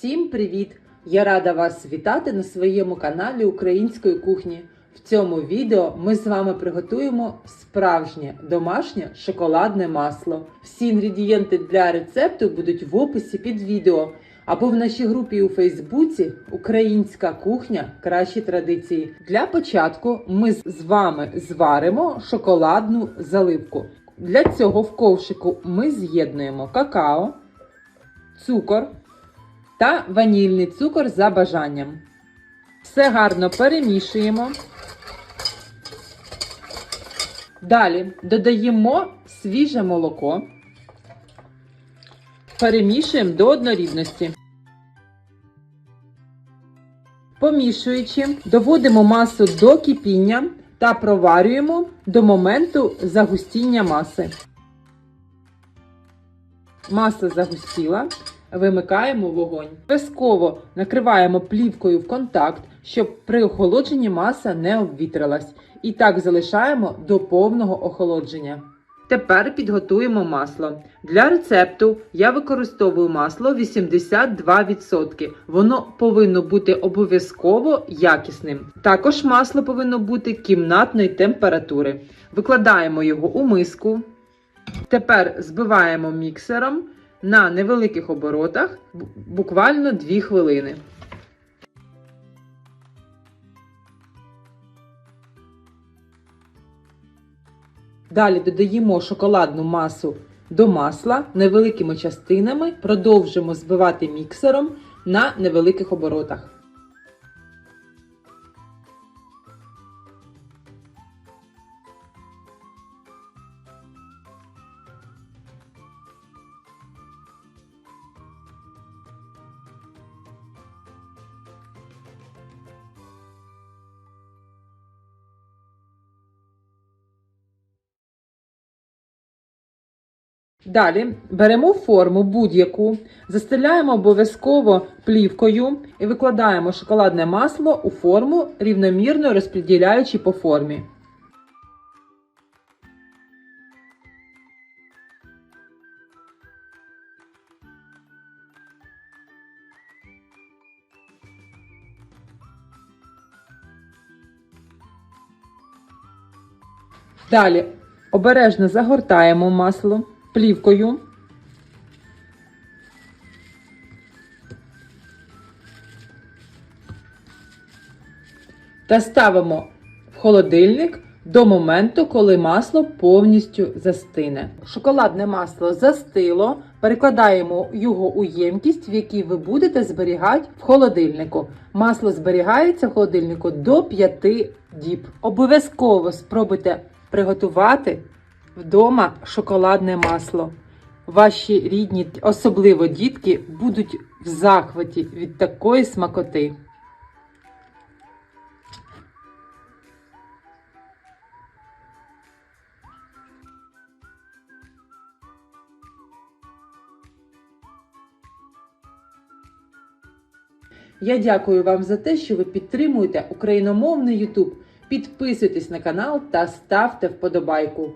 Всім привіт! Я рада вас вітати на своєму каналі Української кухні. В цьому відео ми з вами приготуємо справжнє домашнє шоколадне масло. Всі інгредієнти для рецепту будуть в описі під відео або в нашій групі у Фейсбуці Українська кухня кращі традиції. Для початку ми з вами зваримо шоколадну заливку. Для цього в ковшику ми з'єднуємо какао, цукор та ванільний цукор за бажанням. Все гарно перемішуємо. Далі додаємо свіже молоко, перемішуємо до однорідності. Помішуючи, доводимо масу до кипіння та проварюємо до моменту загустіння маси. Маса загустіла, вимикаємо вогонь. Обов'язково накриваємо плівкою в контакт, щоб при охолодженні маса не обвітрилась. І так залишаємо до повного охолодження. Тепер підготуємо масло. Для рецепту я використовую масло 82%. Воно повинно бути обов'язково якісним. Також масло повинно бути кімнатної температури. Викладаємо його у миску. Тепер збиваємо міксером на невеликих оборотах буквально 2 хвилини. Далі додаємо шоколадну масу до масла невеликими частинами, продовжимо збивати міксером на невеликих оборотах. Далі. Беремо форму будь-яку, застеляємо обов'язково плівкою і викладаємо шоколадне масло у форму, рівномірно розподіляючи по формі. Далі. Обережно загортаємо масло плівкою. Та ставимо в холодильник до моменту, коли масло повністю застине. Шоколадне масло застило. Перекладаємо його у ємкість, в якій ви будете зберігати в холодильнику. Масло зберігається в холодильнику до 5 діб. Обов'язково спробуйте приготувати вдома шоколадне масло. Ваші рідні, особливо дітки, будуть в захваті від такої смакоти. Я дякую вам за те, що ви підтримуєте україномовний YouTube. Підписуйтесь на канал та ставте вподобайку.